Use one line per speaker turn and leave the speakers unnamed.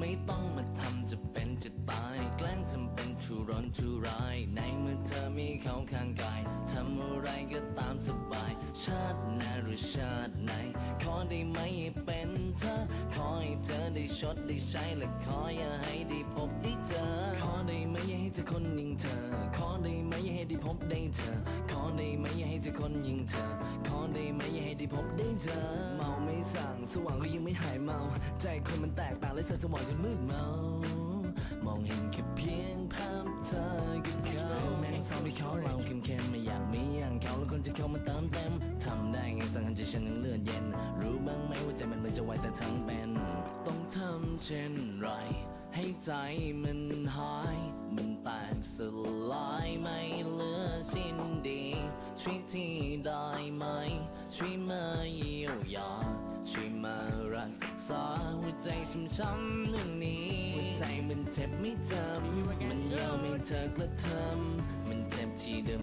ไม่ต้องมาทำจะเป็นจะตาย แกล้งทำเป็นทุรนทุราย ในเมื่อเธอมีเขาข้างกายทำอะไรก็ตามสบาย ชาติหน้าหรือชาติไหน ขอได้ไหมให้เป็นเธอ ขอให้เธอได้ชดได้ใช้และขออย่าให้ได้พบได้เจอ ขอได้ไหมอย่าให้เจอคนอย่างเธอ ขอได้ไหมอย่าให้ได้พบได้เธอ ขอได้ไหมอย่าให้เจอคนอย่างเธอ ขอได้ไหมอย่าให้ได้พบได้เธอ สว่างก็ยังไม่หายเมา ใจคนมันแตกต่างและแสงสว่างจนมืดเมามองเห็นแค่เพียงภาพเธอกับเขาแม่งซ้อมให้เขาเราเข้มๆไม่อยากมีอย่างเขาแล้วคนจะเข้ามาเติมเต็มทำได้ไงสังหันใจฉันยังเลือดเย็น รู้บ้างไหมว่าใจมันเหมือนจะไวแต่ทั้งเป็น ต้องทำเช่นไร ให้ใจมันหาย มันแตกสลายไม่เหลือสิ้นดีช่วยที่ได้ไหมช่วยมาเยียวยา ช่วยมารักษาหัวใจช้ำๆเรื่องนี้หัวใจมันเจ็บไม่จำมันยอมให้เธอกระทำมันเจ็บที่เดิม